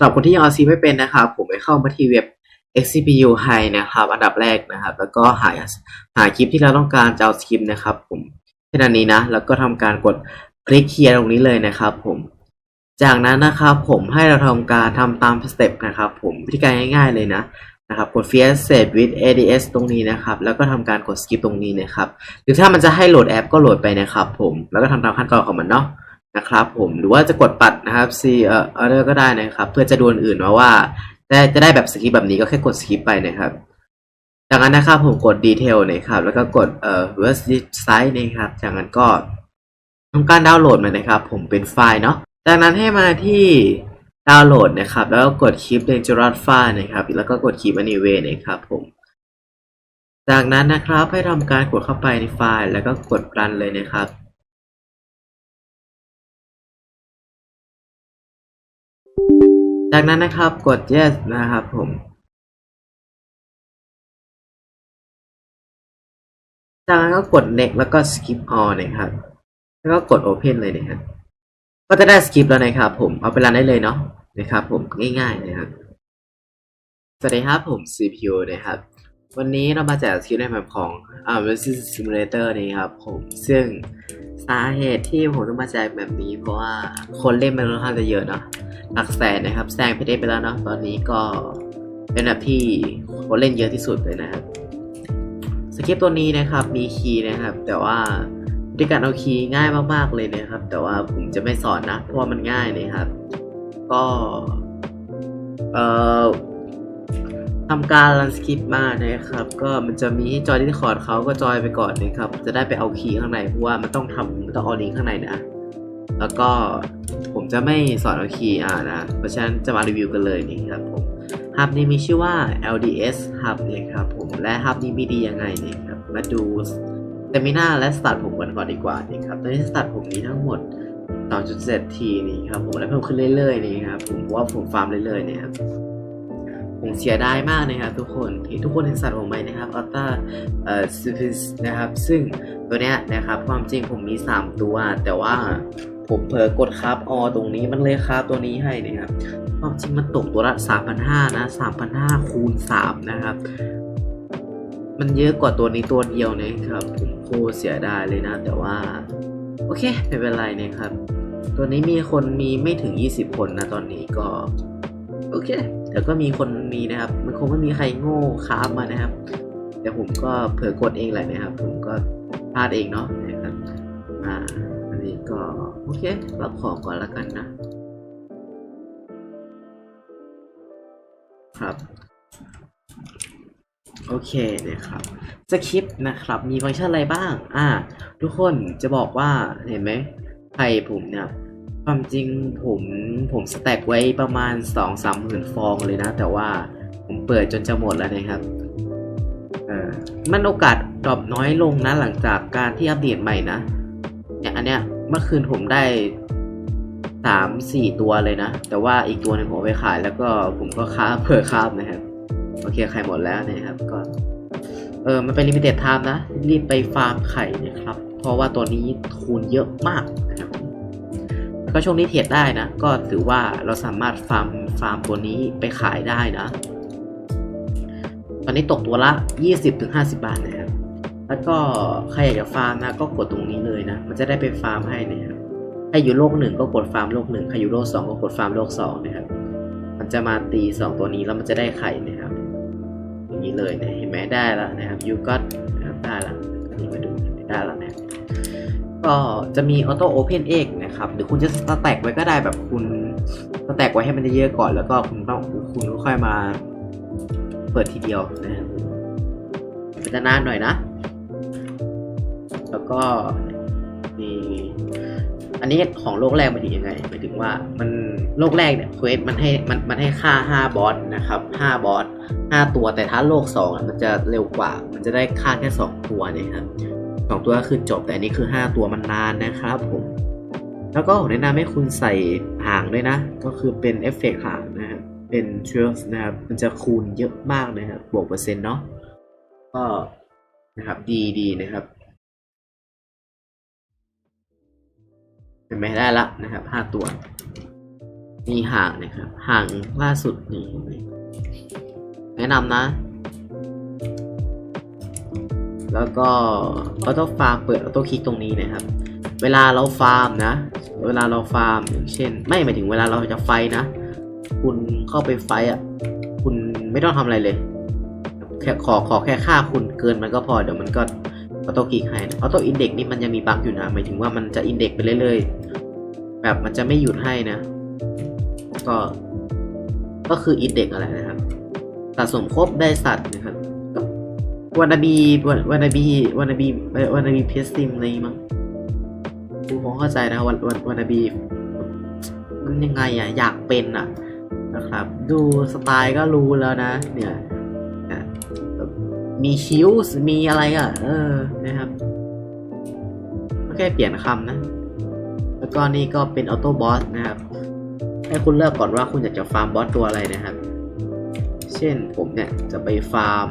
ำหรับคนที่ยังเอาซีไม่เป็นนะครับ ผมไปเข้ามาที่เว็บ XCPU High นะครับ อันดับแรกนะครับ แล้วก็หาหาคลิปที่เราต้องการจะเอาสคริปต์นะครับ ผมแค่นั้นนี้นะ แล้วก็ทำการกดคลิกเคลียร์ตรงนี้เลยนะครับ ผม จากนั้นนะครับ ผมให้เราทำการทำตามสเต็ปนะครับ ผมวิธีการง่าย ๆเลยนะนะครับกด Fear Set with ADS ตรงนี้นะครับ แล้วก็ทำการกด skip ตรงนี้นะครับ หรือถ้ามันจะให้โหลดแอปก็โหลดไปนะครับ ผมแล้วก็ทำตามขั้นตอนของมันเนาะ นะครับผมหรือว่าจะกดปัดนะครับ C เอ่อ order ก็ได้นะครับ เพื่อจะดูอันอื่นมาว่าได้จะได้แบบสคริปแบบนี้ก็แค่กดสคริปไปนะครับจากนั้นนะครับผมกด detail นะครับ แล้วก็กดเอ่อ reverse site นะครับ จากนั้นก็ทำการดาวน์โหลดมานะครับ ผมเป็นไฟล์เนาะจากนั้นให้มาที่ดาวน์โหลดนะครับ แล้วก็กด keep dangerous file นะครับ แล้วก็กด keep anyway นะครับผม จากนั้นนะครับให้ทำการกดเข้าไปในไฟล์ แล้วก็กด run เลยนะครับ จากนั้นนะครับกด yes นะครับผมจากนั้นก็กด next แล้วก็ skip all นะครับ แล้วก็กด open เลยนะครับ ก็จะได้ skip แล้วนะครับผม เอาไปรันได้เลยเนาะนะครับผมง่ายๆนะครับ สวัสดีครับผม CPU นะครับ วันนี้เรามาแจกสกิลในแบบของอ่า Resident Simulator นี้ครับผม ซึ่งาเหตุที่ผมต้องมาแจกแบบนี้ เพราะว่าคนเล่นมันค่อนข้างจะเยอะเนาะหลักแสนนะครับแซงเพเดไปแล้วเนาะตอนนี้ก็เป็นแบบที่คนเล่นเยอะที่สุดเลยนะครับสคริปต์ตัวนี้นะครับมีคีย์นะครับ แต่ว่าวิธีการเอาคีย์ง่ายมากๆเลยนะครับ แต่ว่าผมจะไม่สอนนะเพราะว่ามันง่ายนะครับ ก็เอ่อ ทำการรันสคริปต์มานะครับ ก็มันจะมีจอยที่คอร์ดเขาก็จอยไปก่อนนะครับ จะได้ไปเอาคีย์ข้างในเพราะว่ามันต้องทำมันต้องเอาลิงข้างในนะ แล้วก็ผมจะไม่สอนเอาคีย์อ่านะ เพราะฉะนั้นจะมารีวิวกันเลยนี่ครับผมฮับนี้มีชื่อว่า LDS Hub นะครับผม และฮับนี้มีดียังไงนี่ครับ มาดูเตมินาและสตาร์ทผมกันก่อนดีกว่านี่ครับ ตอนนี้สตาร์ทผมมีทั้งหมด2.7ทีนี่ครับผม และเพิ่มขึ้นเรื่อยๆนี่ครับผมเพราะว่าผมฟาร์มเรื่อยๆเนี่ยครับ ผมเสียดายมากนะครับทุกคนที่ทุกคนเห็นสัตว์ผมไหมนะครับอัลต้าเอ่อซูพิสนะครับ ซึ่งตัวเนี้ยนะครับความจริงผมมี 3 ตัว แต่ว่าผมเผลอกดคราฟออตรงนี้มันเลยคราฟตัวนี้ให้นะครับความจริงมันตกตัวละ3,500นะ3,500คูณ3นะครับ มันเยอะกว่าตัวนี้ตัวเดียวนะครับ ผมโคเสียดายเลยนะ แต่ว่า โอเคไม่เป็นไรนะครับ ตัวนี้มีคนมีไม่ถึง 20 คนนะตอนนี้ก็ โอเค แต่ก็มีคนมีนะครับ มันคงไม่มีใครโง่ค้ามมานะครับ แต่ผมก็เผลอกดเองแหละนะครับ ผมก็พลาดเองเนาะนะครับอ่าอันนี้ก็โอเครับของก่อนล้วกันนะ ครับโอเคนะครับสคริปต์นะครับ มีฟังก์ชันอะไรบ้าง อ่า ทุกคนจะบอกว่าเห็นไหมไพ่ผมเนี่ย ความจริงผมผมสแต็กไว้ประมาณสองสามหมื่นฟองเลยนะ แต่ว่าผมเปิดจนจะหมดแล้วนะครับเออมันโอกาสดรอปน้อยลงนะหลังจากการที่อัปเดตใหม่นะเนี่ยอันเนี้ยเมื่อคืนผมได้สามสี่ตัวเลยนะ แต่ว่าอีกตัวหนึงผมไปขาย แล้วก็ผมก็ค้าเผื่อค้าบนะครับ โอเคไข่หมดแล้วนะครับก็เออมันเป็นลิมิเต็ดไทม์นะ รีบไปฟาร์มไข่นะครับ เพราะว่าตัวนี้คูณเยอะมากนะครับ ก็ช่วงนี้เทรดได้นะ ก็ถือว่าเราสามารถฟาร์มฟาร์มตัวนี้ไปขายได้นะ ตอนนี้ตกตัวละ 20-50 บาทนะครับ แล้วก็ใครอยากจะฟาร์มนะ ก็กดตรงนี้เลยนะ มันจะได้ไปฟาร์มให้นะครับใครอยู่โลกหนึ่งก็กดฟาร์มโลกหนึ่งใครอยู่โลกสองก็กดฟาร์มโลกสองนะครับ มันจะมาตีสองตัวนี้แล้วมันจะได้ไข่นะครับอย่างนี้เลยนะเห็นไหมได้แล้วนะครับยูก็ได้แล้วอันนี้มาดูได้แล้วนะ ก็จะมีออโต้โอเพนเอกนะครับหรือคุณจะสแต็กไว้ก็ได้แบบคุณสแต็กไว้ให้มันเยอะก่อนแล้วก็คุณต้องคุณค่อยมาเปิดทีเดียวนะครับมันจะนานหน่อยนะ แล้วก็มีอันนี้ของโลกแรกมันถึงยังไงหมายถึงว่ามันโลกแรกเนี่ยเควสมันให้มันมันให้ค่า 5 บอสนะครับ5บอส5ตัวแต่ถ้าโลก2อะมันจะเร็วกว่า มันจะได้ค่าแค่ 2 ตัวนะครับ สองตัวก็คือจบแต่อันนี้คือ 5 ตัวมันนานนะครับผมแล้วก็แนะนำให้คุณใส่หางด้วยนะ ก็คือเป็นเอฟเฟกต์หางนะครับเป็นเทรลนะครับมันจะคูณเยอะมากนะครับบวกเปอร์เซ็นต์เนาะก็นะครับดีดีนะครับเห็นไหมได้ละนะครับห้าตัวมีห่างนะครับ ห่างล่าสุดนี่แนะนำนะ แล้วก็ออโต้ฟาร์มเปิดออโต้คลิกตรงนี้นะครับ เวลาเราฟาร์มนะ เวลาเราฟาร์มอย่างเช่น ไม่หมายถึงเวลาเราจะไฟนะ คุณเข้าไปไฟอะ คุณไม่ต้องทำอะไรเลยแค่ขอขอแค่ค่าคุณเกินมันก็พอเดี๋ยวมันก็ออโต้คลิกให้ออโต้อินเด็กนี่มันยังมีบั๊กอยู่นะหมายถึงว่ามันจะอินเด็กไปเรื่อยๆแบบมันจะไม่หยุดให้นะ ก็ก็คืออินเด็กอะไรนะครับสะสมครบได้สัตว์นะครับ วานาบีวานาบีวานาบีวานาบีเพสติมอะไรมั้งกูคงเข้าใจนะวันวันวานาบีมันยังไงอะอยากเป็นอะนะครับ ดูสไตล์ก็รู้แล้วนะ เนี่ยมีคิ้วมีอะไรอะ เออนะครับก็แค่เปลี่ยนคำนะ แล้วก็นี่ก็เป็นออโต้บอสนะครับ ให้คุณเลือกก่อนว่าคุณอยากจะฟาร์มบอสตัวอะไรนะครับ เช่นผมเนี่ยจะไปฟาร์ม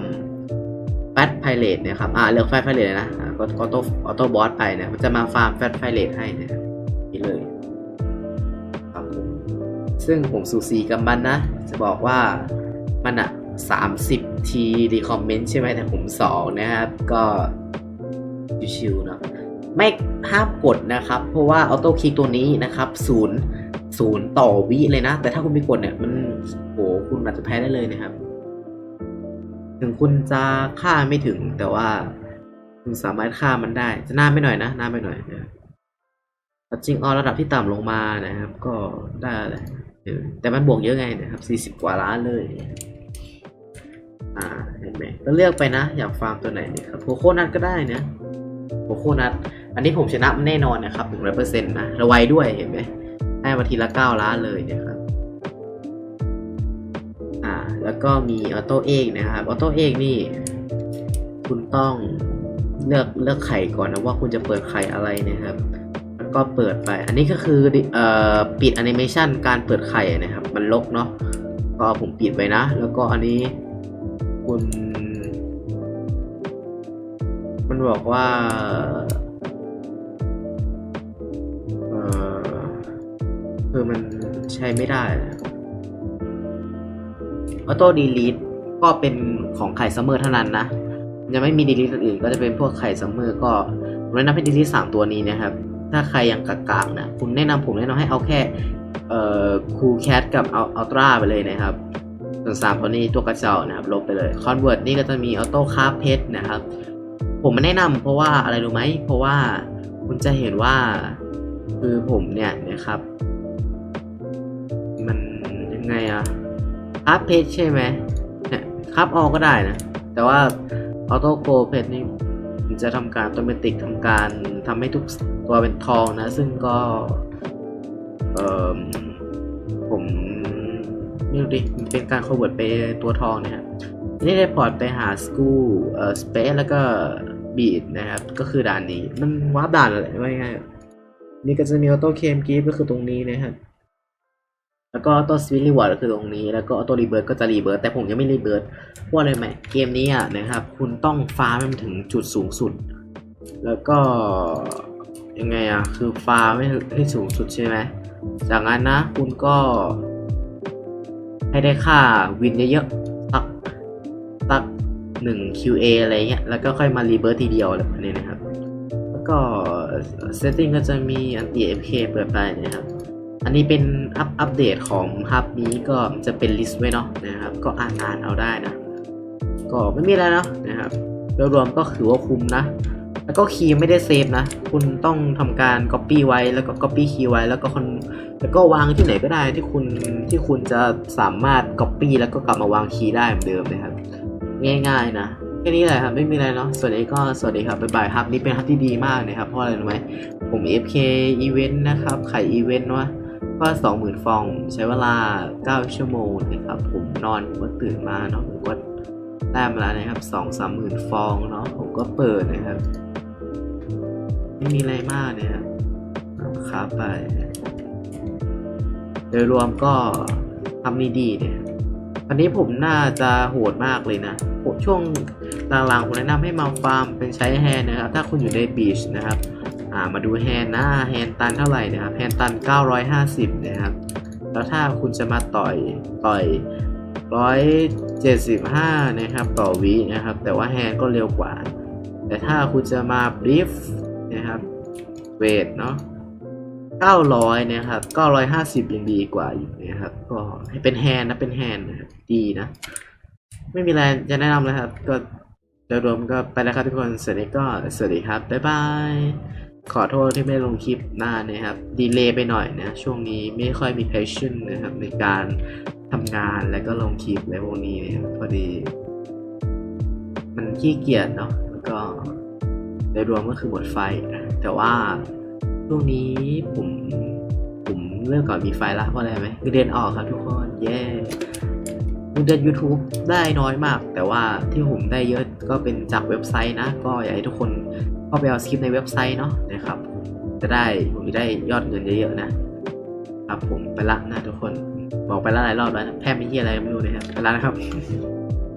ตไพเรตนะครับอ่าเลือกแฟตไพเรตนะก็ออโต้ออโต้บอสไปนะมันจะมาฟาร์มแฟตไพเรตให้นะนี่เลยครับซึ่งผมสูสีกับมันนะ จะบอกว่ามันอะ30 ทีดีคอมเมนต์ใช่ไหมแต่ผม2นะครับ ก็ชิวๆเนาะไม่ห้ามกดนะครับ เพราะว่าออโต้คลิกตัวนี้นะครับศูนย์ศูนย์ต่อวิเลยนะ แต่ถ้าคุณไม่กดเนี่ย มันโหคุณอาจจะแพ้ได้เลยนะครับ ถึงคุณจะฆ่าไม่ถึงแต่ว่าคุณสามารถฆ่ามันได้ จะน่านไปหน่อยนะน่านไปหน่อยนะครับจริงเอระดับที่ต่ำลงมานะครับ ก็ได้แหละแต่มันบวกเยอะไงนะครับสี่สิบ40 กว่าล้านเลย อ่าเห็นไหมก็เลือกไปนะ อยากฟาร์มตัวไหนเนี่ยครับโคโคนัทก็ได้นะโคโคนัทอันนี้ผมชนะแน่นอนนะครับหนึ่งร้อยเปอร์เซ็นต์นะระไวด้วยเห็นไหมได้มาทีละเก้าล้านเลยเนะครับ อ่าแล้วก็มีออโต้เอกนะครับออโต้เอกนี่คุณต้องเลือกเลือกไข่ก่อนนะว่าคุณจะเปิดไข่อะไรนะครับแล้วก็เปิดไป อันนี้ก็คือเอ่อปิดแอนิเมชันการเปิดไข่นะครับ มันลกเนาะก็ผมปิดไว้นะ แล้วก็อันนี้คุณมันบอกว่าเออคือมันใช้ไม่ได้ ออโต้ดีลีทก็เป็นของไข่ซัมเมอร์เท่านั้นนะ ยังไม่มีดีลีทอื่นก็จะเป็นพวกไข่ซัมเมอร์ก็ผมแนะนำให้ดีลีทสามตัวนี้นะครับ ถ้าใครยังกากๆนะคุณแนะนำผมแนะนำให้เอาแค่เอ่อคูแคทกับเอาอัลตร้าไปเลยนะครับส่วนสามตัวนี้ตัวกระเจ้านะครับลบไปเลยคอนเวิร์ตนี่ก็จะมีออโต้คาร์เพชรนะครับ ผมไม่แนะนำเพราะว่าอะไรรู้ไหมเพราะว่าคุณจะเห็นว่าคือผมเนี่ยนะครับ มันยังไงอะ คาร์เพชใช่ไหมเนี่ยคาร์ออก็ได้นะ แต่ว่าออโต้โกเพชนี่จะทำการออโตเมติกทำการทำให้ทุกตัวเป็นทองนะ ซึ่งก็ เออผมไม่รู้ดิมันเป็นการ convert ไปตัวทองนะครับนี่ได้พอร์ตไปหา school เอ่อ space แล้วก็ beat นะครับ ก็คือด่านนี้ มันวาร์ปด่านอะไรไม่ง่ายนี่ก็จะมี auto claim gift ก็คือตรงนี้นะครับ แล้วก็ auto switch reward ก็คือตรงนี้ แล้วก็ auto rebirth ก็จะ rebirth แต่ผมยังไม่ rebirth เพราะอะไรไหมเกมนี้อะนะครับ คุณต้องฟาร์มให้มันถึงจุดสูงสุด แล้วก็ยังไงอะคือฟาร์มให้ให้สูงสุดใช่ไหมจากนั้นนะ คุณก็ ให้ได้ค่าวินเยอะๆสักสักหนึ่ง QA อะไรเงี้ยแล้วก็ค่อยมารีเบิร์ทีเดียวอะไรแบบนี้นะครับ แล้วก็ setting ก็จะมี anti FK เปิดไปนะครับ อันนี้เป็นอัปอัปเดตของฮับนี้ก็จะเป็นลิสต์ไว้เนาะนะครับ ก็อ่านอ่านเอาได้นะ ก็ไม่มีอะไรเนาะนะครับโดยรวมก็ถือว่าคุ้มนะ แล้วก็คีย์ไม่ได้เซฟนะ คุณต้องทำการ Copy ไว้แล้วก็ Copy คีย์ไว้แล้วก็คนแล้วก็วางที่ไหนก็ได้ที่คุณที่คุณจะสามารถ Copy แล้วก็กลับมาวางคีย์ได้เหมือนเดิมนะครับ ง่าย ๆ นะแค่นี้แหละครับไม่มีอะไรเนาะส่วนนี้ก็สวัสดีครับบ๊ายบายครับนี่เป็นฮับที่ดีมากนะครับเพราะอะไรรู้ไหมผม FK Event นะครับไข่ Event ว่า ก็ 20,000 ฟอง ใช้เวลา 9 ชั่วโมงนะครับ ผมนอนผมก็ตื่นมาเนาะผมก็ได้มาแล้วนะครับ 2 3หมื่นฟองเนาะผมก็เปิดนะครับ ไม่มีอะไรมากเนี่ยครับครับไป โดยรวมก็ทำนี้ดีเนี่ยอันนี้ผมน่าจะโหดมากเลยนะช่วงหลังๆผมแนะนำให้มาฟาร์มเป็นใช้แฮนนะครับ ถ้าคุณอยู่ในบีชนะครับ มาดูแฮนนะแฮนตันเท่าไหร่นะครับแฮนตัน 950 นะครับ แล้วถ้าคุณจะมาต่อยต่อยร้อยเจ็ดสิบห้านะครับ ต่อวินะครับ แต่ว่าแฮนก็เร็วกว่า แต่ถ้าคุณจะมาบรีฟนะครับเวทเนาะ900 นะครับ 950 ยังดีกว่าอยู่นะครับ ก็ให้เป็นแฮนนะ เป็นแฮนด์นะครับ ดีนะ ไม่มีอะไรจะแนะนำแล้วครับ ก็โดยรวมก็ไปแล้วครับทุกคน สวัสดีก็ สวัสดีครับ บ๊ายบาย ขอโทษที่ไม่ลงคลิปหน้านะครับ ดีเลย์ไปหน่อยนะ ช่วงนี้ไม่ค่อยมี passion นะครับ ในการทำงานแล้วก็ลงคลิปในพวกนี้นะครับพอดี มันขี้เกียจเนาะแล้วก็โดยรวมก็คือหมดไฟนะแต่ว่าช่วงนี้ผมผมเริ่มก่อนมีไฟละเพราะอะไรไหมคือเดือนออกครับทุกคนเย้เงินเดือน YouTube ได้น้อยมาก แต่ว่าที่ผมได้เยอะก็เป็นจากเว็บไซต์นะ ก็อยากให้ทุกคน เข้าไปเอาสคริปต์ในเว็บไซต์เนาะนะครับ จะได้ผมจะได้ยอดเงินเยอะๆนะครับผมไปละนะทุกคน บอกไปละหลายรอบแล้วนะแทบไม่เหียอะไรไม่รู้นะครับไปละนะครับ